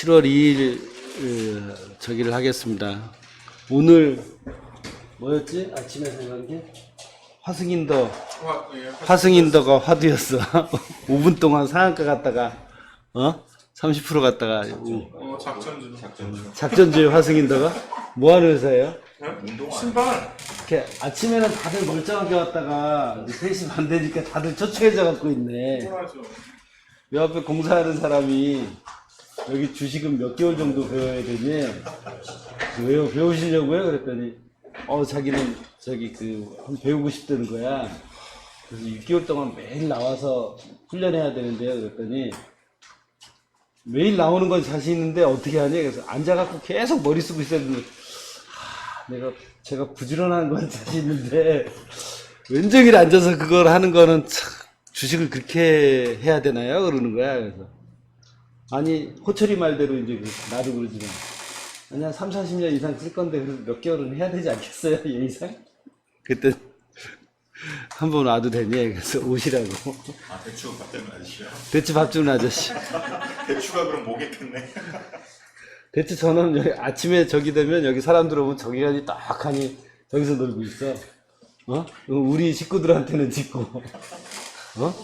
7월 2일 어, 저기를 하겠습니다. 오늘 뭐였지? 아침에 생각한 게 화승인더 화, 예, 화- 화승인더가 화두였어. 5분 동안 상한가 갔다가 어? 30% 갔다가 어, 작전주. 작전주. 작전주의 화승인더가 뭐 하는 회사예요? 신발. 이렇게 아침에는 다들 멀쩡하게 왔다가 이제 3시 반 되니까 다들 초췌해져 갖고 있네. 요 앞에 공사하는 사람이 여기 주식은 몇 개월 정도 배워야 되니? 왜요? 배우시려고요? 그랬더니 어 자기는 저기 그한 배우고 싶다는 거야. 그래서 6개월 동안 매일 나와서 훈련해야 되는데요. 그랬더니 매일 나오는 건 자신 있는데 어떻게 하냐? 그래서 앉아갖고 계속 머리 쓰고 있어야 되는데 하, 내가 제가 부지런한 건 자신 있는데 왼쪽에 앉아서 그걸 하는 거는 참 주식을 그렇게 해야 되나요? 그러는 거야. 그래서 아니 호철이 말대로 이제 그- 나도 그러지만 아니 한 3, 40년 이상 쓸 건데 몇 개월은 해야 되지 않겠어요? 얘 이상? 그때 한 번 와도 되니? 그래서 오시라고. 아 대추 받는 아저씨요? 대체 밥 주는 아저씨. 대추가 그럼 뭐겠겠네. 대체 저는 여기 아침에 저기 되면 여기 사람들 오면 저기까지 딱 하니 저기서 놀고 있어. 어? 우리 식구들한테는 짓고. 어?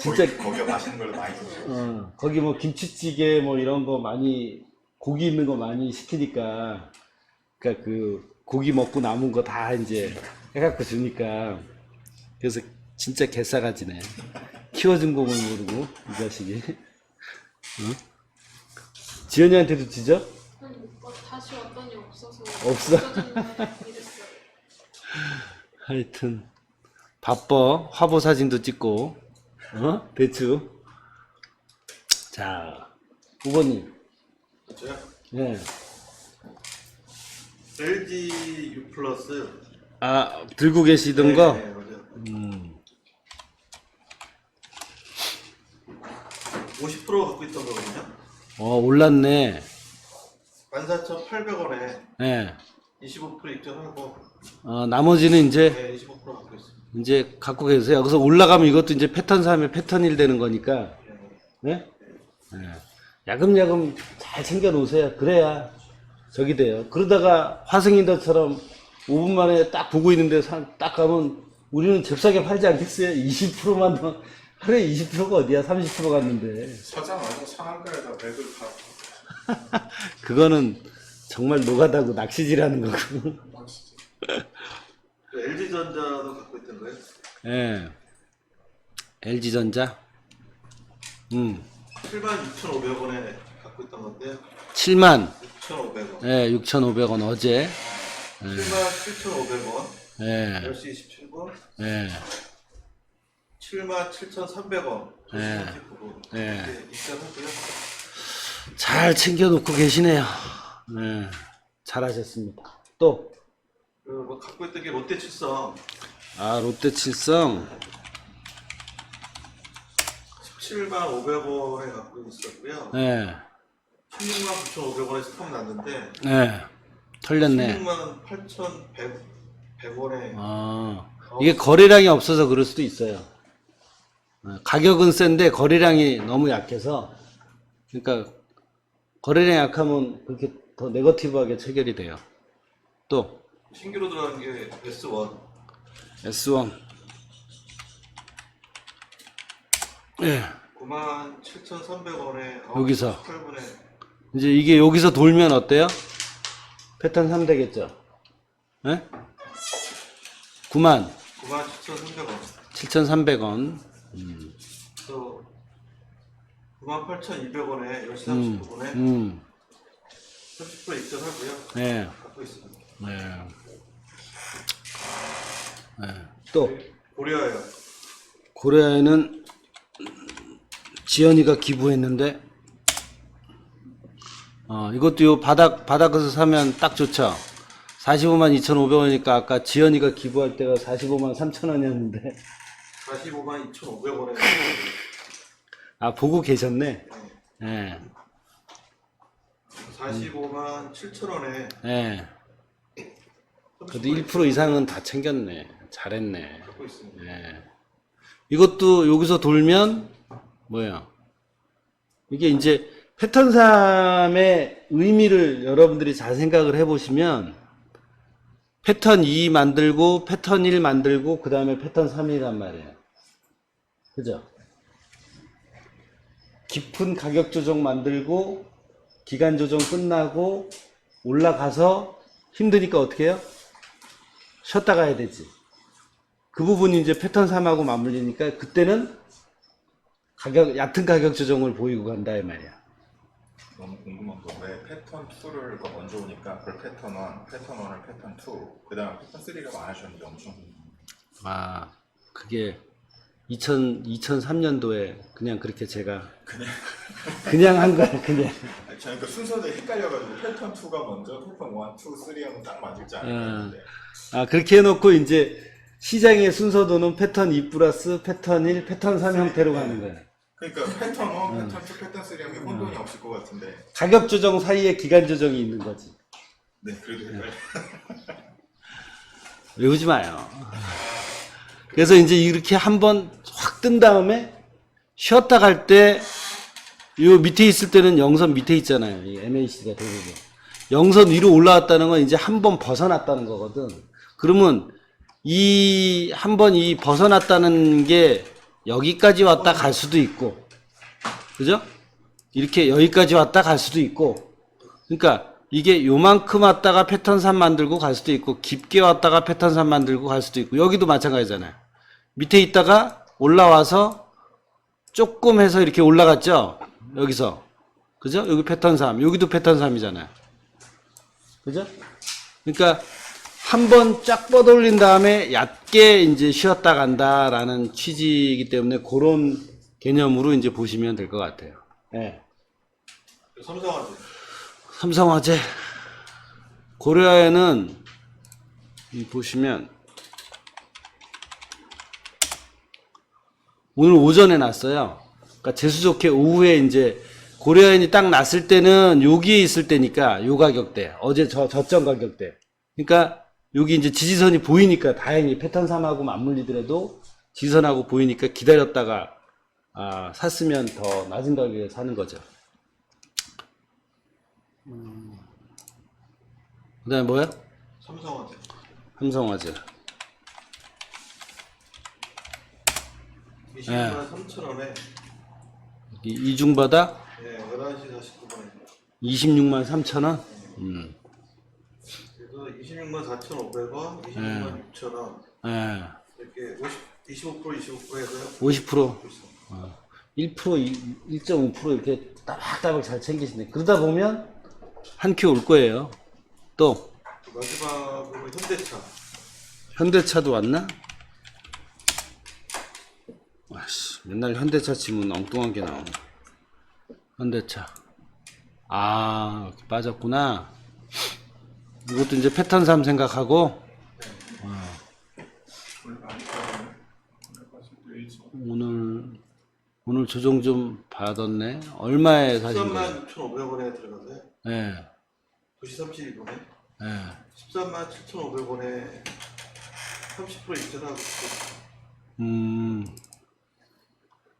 진짜 거기, 맛있는 걸 많이 드세요. 어, 거기 뭐 김치찌개 뭐 이런 거 많이 고기 있는 거 많이 시키니까 그러니까 그 고기 먹고 남은 거 다 이제 해갖고 주니까 그래서 진짜 개싸가지네 키워준 공을 모르고 이 자식이 어? 지연이한테도 지져? 아니 오빠 다시 왔더니 없어서 없어? 없어졌네 이랬어요. 하여튼 바빠 화보 사진도 찍고 어 대추 자 후보님 저요? 예. LG U 플러스 아 들고 계시던 거 네, 맞아요. 음. 50% 갖고 있던 거거든요. 어 올랐네 14,800원에 예. 25% 입장하고 어, 나머지는 이제 네, 25% 갖고 있습니다. 이제 갖고 계세요. 여기서 올라가면 이것도 이제 패턴 3에 패턴 1 되는 거니까. 네? 예. 야금야금 잘 챙겨 놓으세요. 그래야 저기 돼요. 그러다가 화승인더처럼 5분 만에 딱 보고 있는데 사- 딱 가면 우리는 잽싸게 팔지 않겠어요? 20%만 더. 하루에 20%가 어디야? 30% 갔는데. 사장 아니고 상한가에다 맥을 가. 그거는 정말 노가다고 낚시질하는 거고. LG 전자도 있던 거예요. 예. LG전자. 음. 76,500원에 갖고 있던 건데요. 7만. 6,500원. 예, 6,500원 어제. 77,500원. 예. 10시 27분. 예. 77,300원. 네. 네. 네. 입장하고요. 잘 챙겨 놓고 계시네요. 예. 잘하셨습니다. 또 그리고 뭐 갖고 있던 게 롯데 칠성 아, 롯데 칠성. 17만 500원에 갖고 있었고요. 예. 16만 9,500원에 스톱 났는데 예. 털렸네. 16만 8,100 100원에 아. 이게 거래량이 없어서 그럴 수도 있어요. 어, 가격은 센데 거래량이 너무 약해서 그러니까 거래량 약하면 그렇게 더 네거티브하게 체결이 돼요. 또 신규로 들어간 게 S1 S1 예. 97,300원에 여기서. 8분에 이제 이게 여기서 돌면 어때요? 패턴 3 되겠죠? 예? 9만 97,300원 7,300원. 또 98,200원에 10시 음, 39분에 음, 30% 입장하고요. 예, 갖고 있습니다. 예. 예. 또, 고려예요. 고려에는 지연이가 기부했는데, 어, 이것도 요 바닥, 바닥에서 사면 딱 좋죠? 45만 2,500원이니까 아까 지연이가 기부할 때가 45만 3,000원이었는데, 45만 2,500원에 아, 보고 계셨네. 예, 45만 7,000원에 예. 그래도 1% 이상은 다 챙겼네. 잘했네. 예. 이것도 여기서 돌면 뭐야? 이게 이제 패턴 3의 의미를 여러분들이 잘 생각을 해보시면 패턴 2 만들고 패턴 1 만들고 그 다음에 패턴 3이란 말이에요. 그죠? 깊은 가격 조정 만들고 기간 조정 끝나고 올라가서 힘드니까 어떻게 해요? 쉬었다 가야 되지. 그 부분이 이제 패턴 3하고 맞물리니까 그때는 가격, 얕은 가격 조정을 보이고 간다, 이 말이야. 너무 궁금한 거. 왜 패턴 2를 먼저 오니까 그걸 패턴 1, 패턴 1을 패턴 2, 그 다음 패턴 3라고 안 하셨는데 엄청 아, 그게 2000, 2003년도에 그냥 그렇게 제가 그냥? 그냥 한 거야, 그냥. 저는 그 순서대로 헷갈려가지고 패턴 2가 먼저 패턴 1, 2, 3 하면 딱 맞을지 않을까 했는데. 아, 그렇게 해놓고 이제 시장의 순서도는 패턴 2 플러스 패턴 1, 패턴 3 형태로 가는 거야. 그러니까 패턴 1, 패턴 2, 패턴 3 하면 혼돈이 없을 것 같은데 가격 조정 사이에 기간 조정이 있는 거지. 네 그래도 헷갈려 외우지 마요. 그래서 이제 이렇게 한번 확 뜬 다음에 쉬었다 갈 때, 요 밑에 있을 때는 영선 밑에 있잖아요. 이 MAC가 대부분. 영선 위로 올라왔다는 건 이제 한 번 벗어났다는 거거든. 그러면 이, 한번 이 벗어났다는 게 여기까지 왔다 갈 수도 있고, 그죠? 이렇게 여기까지 왔다 갈 수도 있고, 그러니까 이게 요만큼 왔다가 패턴 3 만들고 갈 수도 있고 깊게 왔다가 패턴 3 만들고 갈 수도 있고 여기도 마찬가지잖아요. 밑에 있다가 올라와서 조금 해서 이렇게 올라갔죠. 여기서 그죠? 여기 패턴 3 여기도 패턴 3이잖아요. 그죠? 그러니까 한 번 쫙 뻗어올린 다음에 얕게 이제 쉬었다 간다라는 취지이기 때문에 그런 개념으로 이제 보시면 될 것 같아요. 예. 삼성화재. 삼성화재 고려아에는 이 보시면 오늘 오전에 났어요. 그러니까 재수 좋게 오후에 이제 고려아연이 딱 났을 때는 여기에 있을 때니까 요 가격대 어제 저 저점 가격대 그러니까 여기 이제 지지선이 보이니까 다행히 패턴 3하고 맞물리더라도 지지선하고 보이니까 기다렸다가 아, 샀으면 더 낮은 가격에 사는 거죠. 그 다음에 뭐야? 삼성화재. 삼성화재. 20만 3천 원에 이- 이중바다 예, 11시 49분에 26만 3천 원. 음. 그래서 26만 4,500원, 26만 6천 원 예. 이렇게 50, 25% 25% 해서요. 50%. 어. 1% 1.5% 이렇게 따박따박 잘 챙기시네. 그러다 보면 한 큐 올 거예요. 또 마지막으로 현대차. 현대차도 왔나? 아씨, 맨날 현대차 치면 엉뚱한 게 나오네. 현대차. 아, 빠졌구나. 이것도 이제 패턴 3 생각하고, 빠르네. 오늘. 오늘, 조정 좀 받았네. 얼마에 사신 거예요? 13만 6,500원에 들어가서요. 예, 2시 32분에 예. 13만 7,500원에 30% 입장하고 음.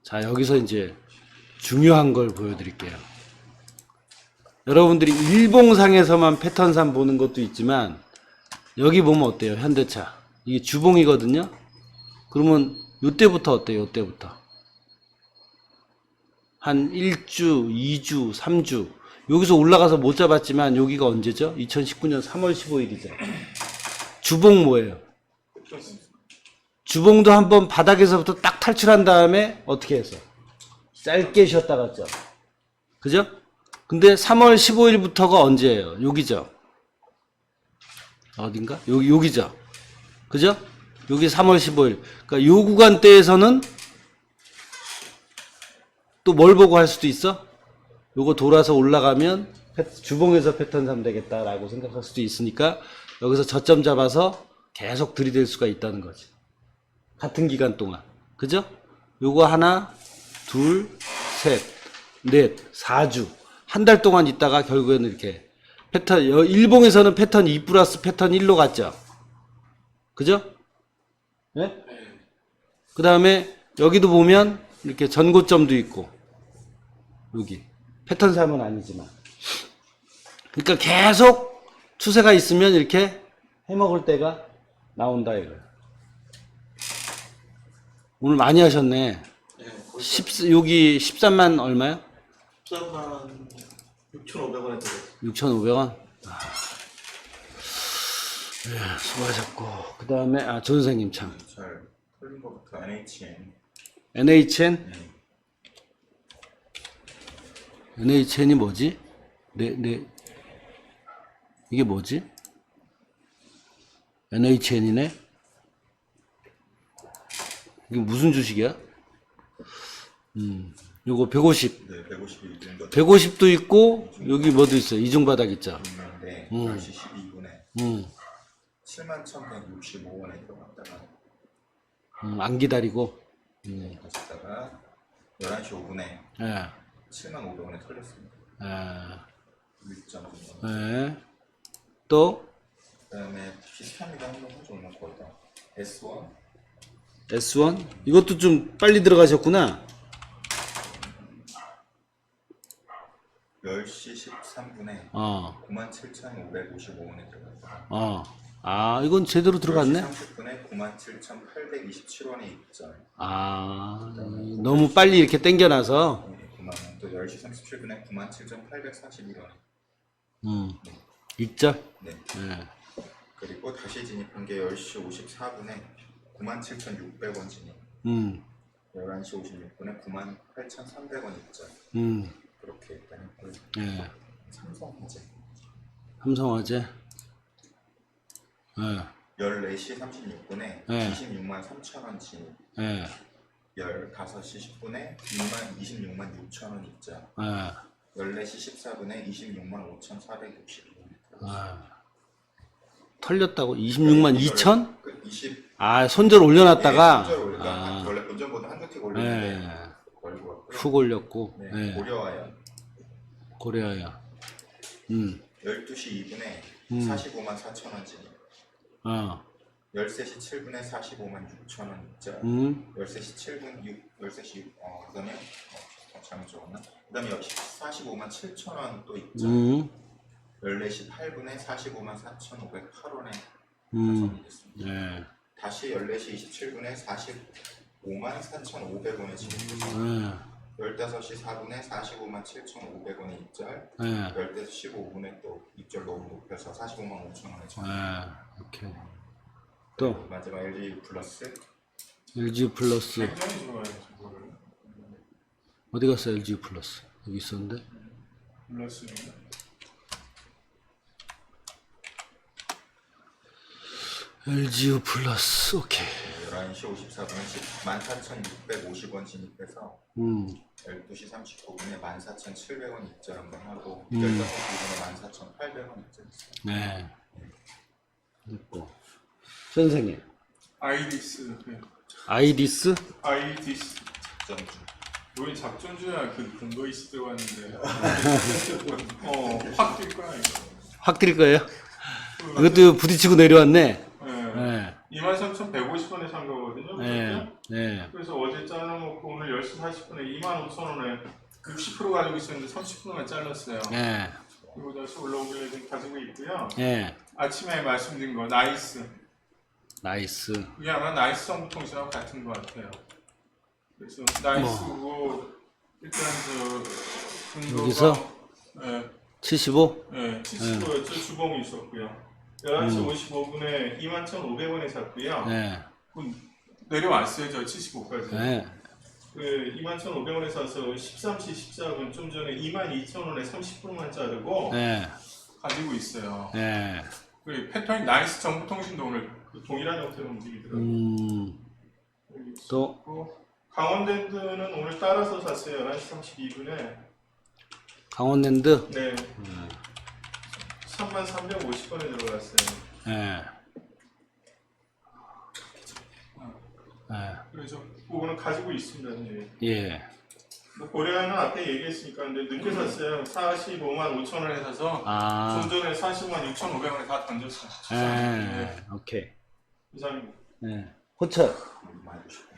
자, 여기서 이제 중요한 걸 보여드릴게요. 여러분들이 일봉상에서만 패턴상 보는 것도 있지만, 여기 보면 어때요? 현대차. 이게 주봉이거든요? 그러면 요때부터 어때요? 요때부터. 한 1주, 2주, 3주. 여기서 올라가서 못 잡았지만, 여기가 언제죠? 2019년 3월 15일이죠. 주봉 뭐예요? 주봉도 한번 바닥에서부터 딱 탈출한 다음에 어떻게 했어? 짧게 쉬었다 갔죠. 그죠? 근데 3월 15일부터가 언제예요? 여기죠. 어딘가? 여기, 여기죠. 그죠? 여기 3월 15일. 그러니까 요 구간대에서는 또 뭘 보고 할 수도 있어? 요거 돌아서 올라가면 패- 주봉에서 패턴 3 되겠다라고 생각할 수도 있으니까 여기서 저점 잡아서 계속 들이댈 수가 있다는 거지. 같은 기간 동안. 그죠? 요거 하나, 둘, 셋, 넷, 4주. 한 달 동안 있다가 결국에는 이렇게 패턴, 여- 일봉에서는 패턴 2 플러스 패턴 1로 갔죠? 그죠? 네? 그 다음에 여기도 보면 이렇게 전고점도 있고, 여기. 패턴 사업은 아니지만. 그러니까 계속 추세가 있으면 이렇게 해먹을 때가 나온다 이거야. 오늘 많이 하셨네. 예, 거의 10, 여기 13만 얼마요? 13만 6,500원에 들어갔어요. 6,500원. 아. 예, 수고하셨고. 그 다음에, 아, 전 선생님 참. 잘 털린 것부터 NHN NHN? 네. NHN이 뭐지? 네, 네. 이게 뭐지? NHN이네? 이게 무슨 주식이야? 음, 요거 150. 네, 150이 정도 150도 있고, 여기 뭐도 있어요. 이중바닥 있죠. 있는데 음. 10시 12분에 음, 7만 1,165원에 들어갔다가 음, 안 기다리고. 다시다가 11시 5분에 예, 7만 500원에 털렸습니다. 예, 1점 정도. 예. 또, 그다음에 비슷합니다. 한번 해줘 오늘 거의 다. S1 S1? 이것도 좀 빨리 들어가셨구나. 10시 13분에 어, 97,555원에 들어갔다가 어. 아, 이건 제대로 들어갔네? 30분에 97,827원에 입절. 아, 너무 빨리 이렇게 땡겨놔서, 9만 또 10시 37분에 97,841원. 음, 익절? 네. 예, 그리고 다시 진입한 게 10시 54분에 97,600원 진입. 음, 11시 56분에 98,300원 입절. 음, 그렇게 일단 했고요. 예. 삼성화재 삼성화재? 예, 14시 36분에 네. 26만 3천 원 진입. 예, 15시 10분에 2만 26만 6천 원 입절. 예. 14시 14분에 26만 5,462원. 아, 털렸다고? 26만 2천? 그 20. 아, 손절 올려놨다가, 예, 올까 아, 원래 본전보다 한두 틱 올리는데 예, 걸고 왔고요. 훅 올렸고, 네, 예, 고려아 연 고려야. 음, 12시 2분에 음. 45만 4천원 진입. 어, 13시 7분에 45만 6천원 입절. 음, 13시 7분 6, 13시 6, 어, 그 다음에, 어, 잘못 적었나? 그 다음에 역시 45만 7천 원 또 입절. 음, 14시 8분에 45만 4,508원에 음, 가성이 됐습니다. 예, 다시 14시 27분에 45만 4,500원에 진입했습니다. 예, 15시 4분에 45만 7,500원에 입절. 예, 14시 15분에 또 입절 너무 높여서 45만 5천원에 전. 예, 오케이. 또, 마지막 LG 플러스 LG 플러스. 좋아요. 저거를. 어디 갔어, LG 플러스? 여기 있었는데? 몰랐습니다. LG 플러스, 오케이. 11시 54분에 14,650원 진입해서 음, 12시 39분에 14,700원 입절 한번 하고 음. 15시 2분에 14,800원 입절했어요. 네. 됐고. 선생님, 아이디스. 네. 아이디스? 아이디스. 점주. 우리 작전주야 그 근거이스 들어갔는데 어 확 뛸 거야 이거. 확 드릴 거예요? 이것도 부딪히고 내려왔네. 네. 네. 23,150원에 산 거거든요. 네. 네. 그래서 어제 잘라먹고 오늘 10시 40분에 25,000원에 60% 가지고 있었는데 30%만 잘랐어요. 네. 그리고 다시 올라오길래 지금 가지고 있고요. 네. 아침에 말씀드린 거 나이스. 나이스. 그게 아마 나이스 정보통신하고 같은 것 같아요. 그래서 나이스고 일단 저 여기서? 예, 75? 예, 70%였죠. 주봉이 있었고요. 11시 55분에 21,500원에 샀고요. 음. 네. 내려왔어요. 저 75까지. 네. 그 21,500원에 사서 13시 14분 좀 전에 22,000원에 30%만 자르고 네. 가지고 있어요. 네. 그 패턴이 나이스 정보통신도 오늘 그 동일한 형태로 움직이더라고요. 음, 또? 강원랜드는 오늘 따라서 샀어요. 11시 32분에. 강원랜드? 네. 3만 350원에 들어갔어요. 네. 네. 그래서 그거는 가지고 있습니다. 네. 예. 뭐 고려는 앞에 얘기했으니까 근데 늦게 샀어요. 45만 5천 원에 사서 아, 좀 전에 40만 6,500원에 다 던졌어요. 네. 네. 오케이. 이상입니다. 네. 호철, 많이 보시고.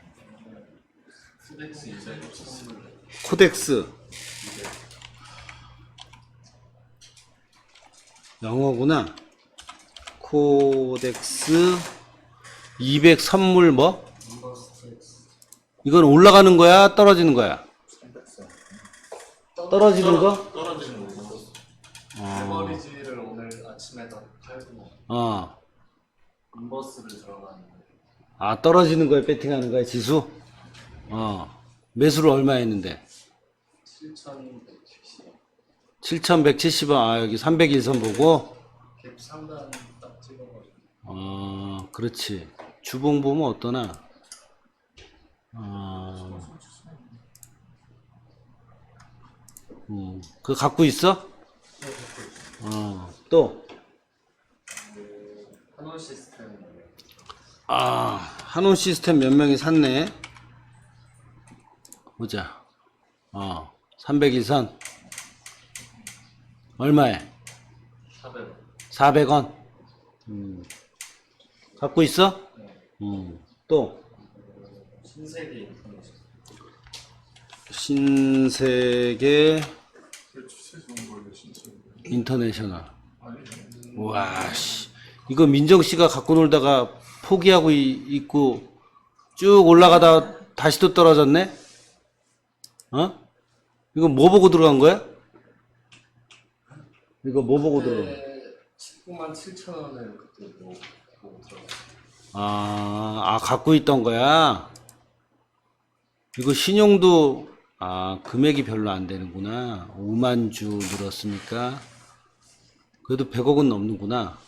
코덱스. 영어구나. 코덱스 200 선물 뭐? 이건 올라가는 거야? 떨어지는 거야? 떨어지는 거? 떨어지는 거. 메모리지를 오늘 아침에 다 팔고 어. 인버스를 들어가는데 아, 떨어지는 거에 배팅하는 거야, 지수? 어. 매수를 얼마 했는데? 7,170 7,170원. 아, 여기 301선 보고? 어, 그렇지. 주봉 보면 어떠나? 어, 음, 그거 갖고 있어? 어, 또, 한원 시스템 아, 한온 시스템 몇 명이 샀네? 보자. 어, 301선. 얼마에? 400원 400원. 음. 갖고 있어? 음. 또, 신세계 인터넷 신세계. 인터내셔널. 와, 씨. 이거 민정 씨가 갖고 놀다가 포기하고 이- 있고 쭉 올라가다 다시 또 떨어졌네? 어? 이거 뭐 보고 들어간 거야? 이거 뭐 보고? 그때 19만 7천 원을 그때 뭐 보고 들어갔어요 아, 아, 갖고 있던 거야? 이거 신용도, 아, 금액이 별로 안 되는구나. 5만 주 늘었으니까. 그래도 100억은 넘는구나.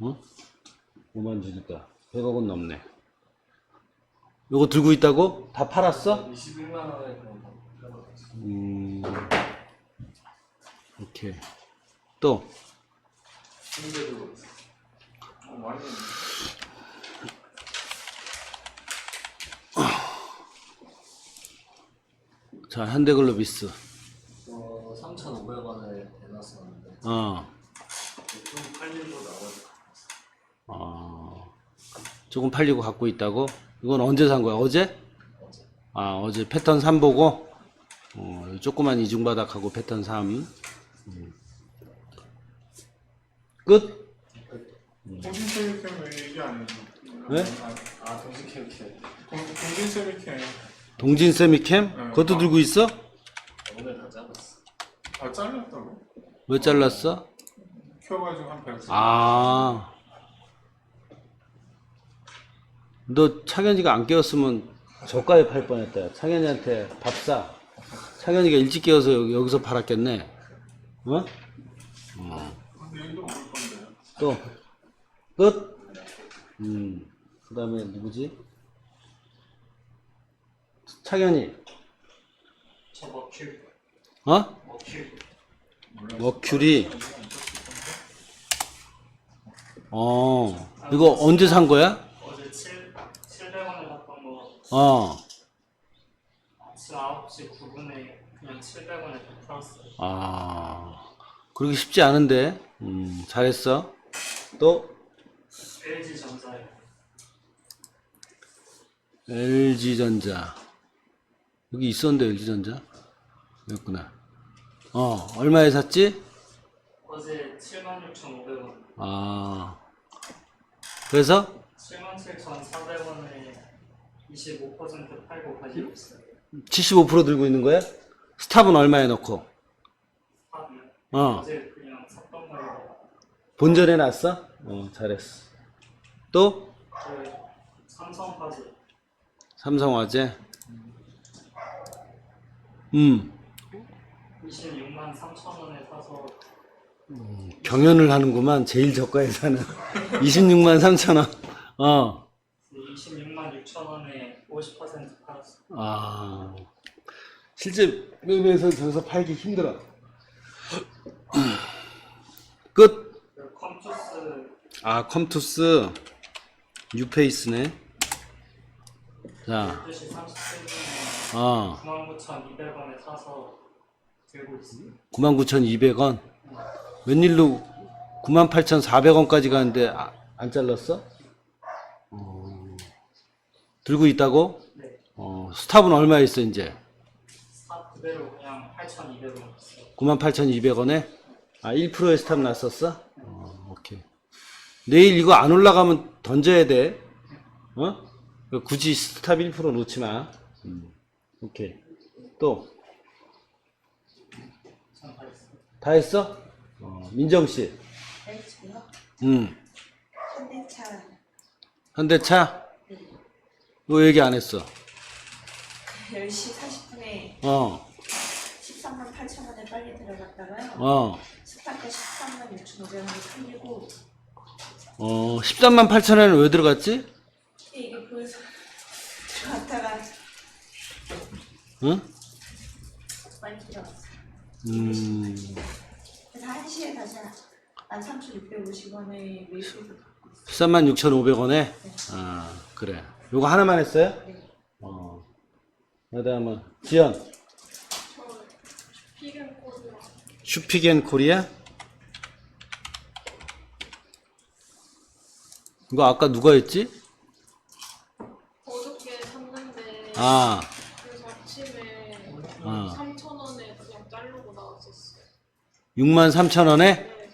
어? 5만 주니까. 100억은 넘네. 이거 들고 있다고? 다 팔았어? 21만 원에 팔아갔어요 음, 오케이. 또. 자, 현대글로비스. 어, 3,500원에 대놨었는데 어, 어, 조금 팔리고 갖고 있다고? 이건 언제 산 거야? 어제? 어제 아, 어제 패턴 3 보고, 어, 조그만 이중바닥하고 패턴 3. 음. 끝? 동진 세미캠 왜 얘기 안 해줘? 왜? 아 동식 캠프 동, 동진 세미캠. 동진 세미캠? 그것도 들고 있어? 오늘 다 잡았어 아, 잘렸다고? 왜 잘랐어? 켜가지고 한 100. 아. 너 창현이가 안 깨웠으면 저가에 팔 뻔했다. 창현이한테 밥 사. 창현이가 일찍 깨워서 여기, 여기서 팔았겠네. 어? 건데. 또 끝. 음. 그 다음에 누구지? 창현이. 어? 머큐 머큐리. 어. 이거 언제 산 거야? 어제 7, 700원에 샀던 거 어. 아침 9시 9분에 그냥 700원에 팔았어요. 아. 그러기 쉽지 않은데. 음, 잘했어. 또 LG 전자에 LG전자. 여기 있었는데 LG전자. 여기구나. 어, 얼마에 샀지? 어제 76,500원, 아. 그래서 77,400원에 25% 팔고 가지고 있어요. 75% 들고 있는 거야? 스탑은 얼마에 넣고? 어. 어제. 본전에 놨어? 어, 잘했어. 또그 삼성까지 삼성화재. 음, 26만 3천 원에 사서 경연을 하는구만. 제일 저가에 사는 26만 3천 원. 어. 26만 6천 원에 50% 팔았어요. 아. 실제 매매에서 저기서 팔기 힘들어. 끝. 아, 컴투스 뉴페이스네. 자, 12시 37분에 어, 99,200원에 사서 들고 있어요. 99,200원. 웬일로 98,400원까지 가는데 아, 안 잘랐어? 어, 들고 있다고? 네. 어, 스탑은 얼마 있어, 이제? 스탑 그대로 그냥 8,200원 있어요. 98,200원에? 아, 1%의 스탑 났었어? 내일 이거 안 올라가면 던져야 돼. 어? 굳이 스탑 1% 놓지 마. 음, 오케이. 또. 다 했어? 어, 민정씨. 네, 저요? 음, 현대차 현대차? 왜 얘기 안 했어? 10시 40분에 어, 13만 8천 원에 빨리 들어갔다가요. 어, 스타트 13만 6천 5백 원에 팔리고 어, 13만 8천 원에 왜 들어갔지? 이게 보여서 들어갔다가 응? 많이 들어갔어요. 음, 그래서 1시에 다시 13,650원에 매수해서 13만 6,500원에? 아, 그래. 요거 하나만 했어요? 네. 어. 그 다음에, 지연. 저 피겐 코리아 슈피겐 코리아? 이거 아까 누가 했지? 어저께 샀는데 아, 그래서 아침에 아. 3천 원에 그냥 자르고 나왔었어요. 6만 3천 원에? 네.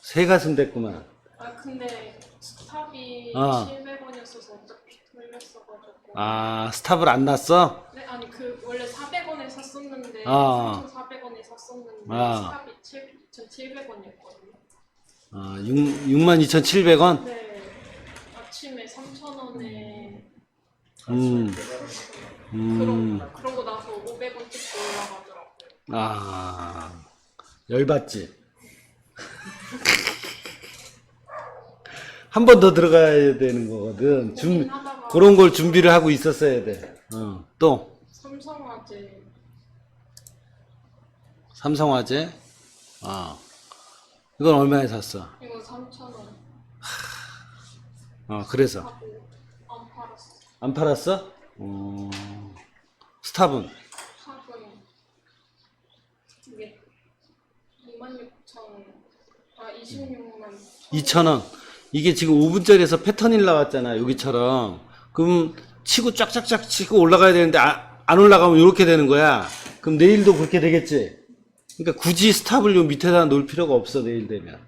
새 가슴 됐구만. 아 근데 스탑이 아. 700원이었어서 어차피 털렸어가지고. 아, 스탑을 안 났어? 네 아니 그 원래 400원에 샀었는데 아. 3,400원에 샀었는데 아. 스탑이 2,700원이었거든요. 아, 6, 6만 2,700원? 네 아침에 3,000원에 음, 음, 그런 그런 거 나서 500원 찍고 올라가더라고요. 아, 열받지? 한 번 더 들어가야 되는 거거든. 준, 고민하다가 그런 걸 준비를 하고 있었어야 돼. 어, 또, 삼성화재 삼성화재? 아, 이건 얼마에 샀어? 이거 3,000원 어, 그래서. 하고. 안 팔았어? 어, 스탑은? 탑은 이게 26,000아 26만 2,000원. 이게 지금 5분짜리에서 패턴이 나왔잖아, 여기처럼. 그럼 치고 쫙쫙쫙 치고 올라가야 되는데, 아, 안 올라가면 이렇게 되는 거야. 그럼 내일도 그렇게 되겠지? 그러니까 굳이 스탑을 요 밑에다 놓을 필요가 없어, 내일 되면.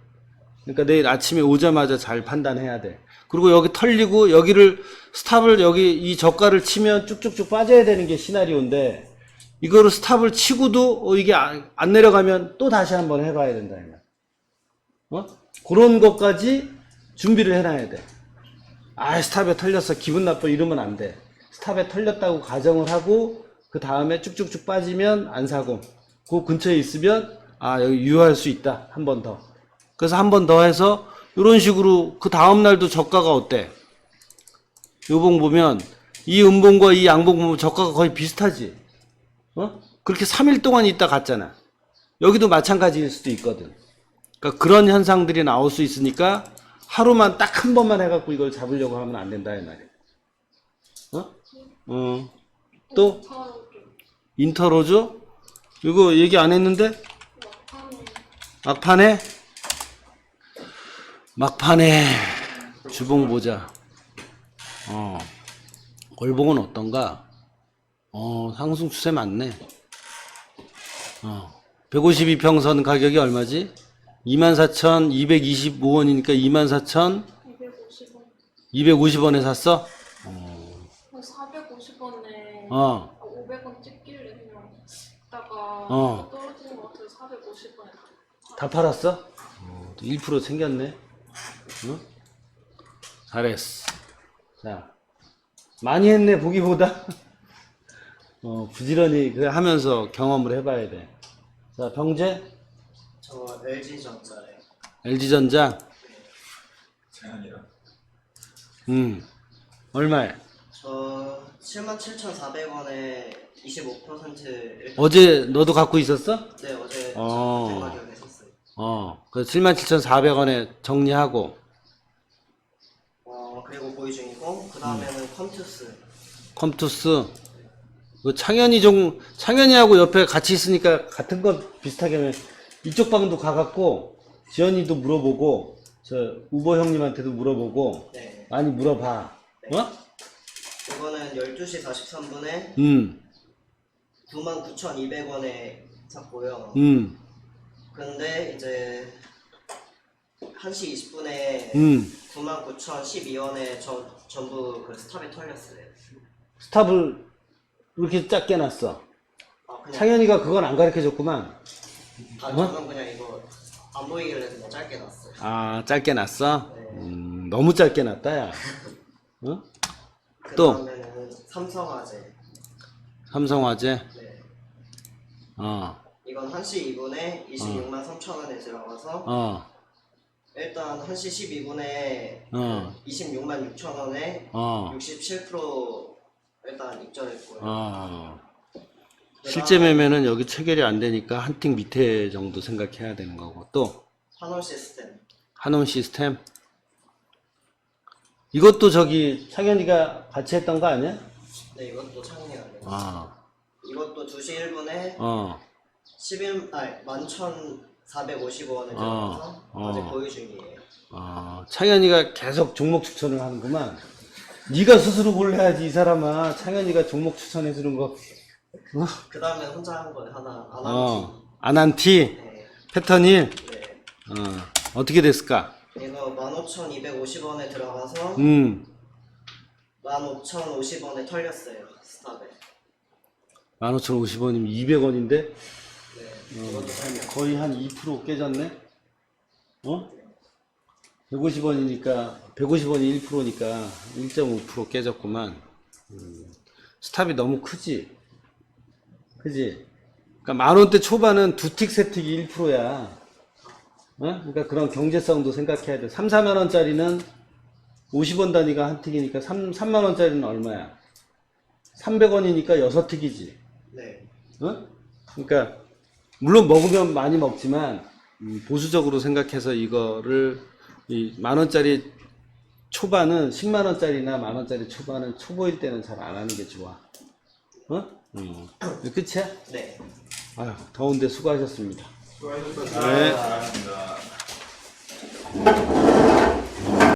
그러니까 내일 아침에 오자마자 잘 판단해야 돼. 그리고 여기 털리고, 여기를, 스탑을 여기 이 저가를 치면 쭉쭉쭉 빠져야 되는 게 시나리오인데, 이거를 스탑을 치고도, 어, 이게 안, 안 내려가면 또 다시 한번 해봐야 된다, 이 말. 어? 그런 것까지 준비를 해놔야 돼. 아, 스탑에 털렸어. 기분 나빠. 이러면 안 돼. 스탑에 털렸다고 가정을 하고, 그 다음에 쭉쭉쭉 빠지면 안 사고, 그 근처에 있으면, 아, 여기 유효할 수 있다. 한 번 더. 그래서 한 번 더 해서, 이런 식으로 그 다음날도 저가가 어때? 요봉 보면, 이 음봉과 이 양봉 보면 저가가 거의 비슷하지. 어? 그렇게 3일 동안 있다 갔잖아. 여기도 마찬가지일 수도 있거든. 그러니까 그런 현상들이 나올 수 있으니까 하루만 딱 한 번만 해갖고 이걸 잡으려고 하면 안 된다 이 말이야. 어? 어. 또 인터로죠? 이거 얘기 안 했는데 막판에 막판에 주봉 보자. 어. 월봉은 어떤가? 어, 상승 추세 맞네. 어. 152평선 가격이 얼마지? 24,225원이니까 24,250원에 250원 샀어? 450원에 어. 500원 찍길래 그냥 있다가 어. 떨어지는 것 같아서 450원에 다 팔았어? 어, 1% 생겼네. 응? 잘했어. 자, 많이 했네, 보기보다. 어, 부지런히 그 하면서 경험을 해봐야 돼. 자, 병재, 저 LG 전자예요. LG전자, 제한이라. 음, 얼마에? 저 77,400원에 25% 일... 어제 너도 갖고 있었어? 네 어제 어. 샀어요. 어, 그 77,400원에 정리하고, 어 그리고 보유 중이고 그 다음에는 컴투스. 컴투스, 그 창현이 좀, 창현이하고 옆에 같이 있으니까 같은 거 비슷하게 하면 이쪽 방도 가갖고, 지연이도 물어보고, 저 우버 형님한테도 물어보고, 네. 많이 물어봐. 어? 이거는 12시 43분에 음, 99,200원에 샀고요. 음, 근데 이제 1시 20분에 음. 99,012원에 저 전부 그 스탑이 털렸어요. 스탑을 이렇게 작게 놨어 아 그냥 창현이가 그건 안 가르쳐 줬구만 아 어? 저는 그냥 이거 안 보이길래 그냥 짧게 놨어요. 아 짧게 놨어? 네. 음 너무 짧게 놨다 야 어? 또? 그다음에는 삼성화재. 삼성화재 네. 어 이건 1시 2분에 26만 3천 원에 들어가서 어, 일단 1시 12분에 어, 26만 6천 원에 어, 67% 일단 입절했고요. 어. 실제 매매는 여기 체결이 안 되니까 한 틱 밑에 정도 생각해야 되는 거고 또 한원 시스템. 한온 시스템 이것도 저기 창현이가 같이 했던 거 아니야? 네, 이것도 창리가 돼요. 아, 이것도 2시 1분에 어, 11, 아니, 11,450원에 어, 들어가서 어. 아직 보유 중이에요. 어, 창현이가 계속 종목 추천을 하는구만. 네가 스스로 골라야지 이 사람아. 창현이가 종목 추천해 주는 거. 그 다음에 혼자 한 거예요. 하나, 안 어, 안한티 네. 패턴 1. 네. 어, 어떻게 됐을까? 이거 15,250원에 들어가서 음, 15,050원에 털렸어요. 스탑에. 15,050원이면 200원인데 거의 한 2% 깨졌네. 어? 150원이니까 150원이 1%니까 1.5% 깨졌구만. 음, 스탑이 너무 크지. 그지? 그러니까 만 원대 초반은 두 틱, 세 틱이 1%야. 어? 그러니까 그런 경제성도 생각해야 돼. 3, 4만 원짜리는 50원 단위가 한 틱이니까 3, 3만 원짜리는 얼마야? 300원이니까 6틱이지. 네. 어? 그러니까 물론 먹으면 많이 먹지만 음, 보수적으로 생각해서 이거를 이 만 원짜리 초반은 10만 원짜리나 만 원짜리 초반은 초보일 때는 잘 안 하는 게 좋아. 어? 음. 끝이야? 네. 아유 더운데 수고하셨습니다. 수고하셨습니다. 네. 감사합니다.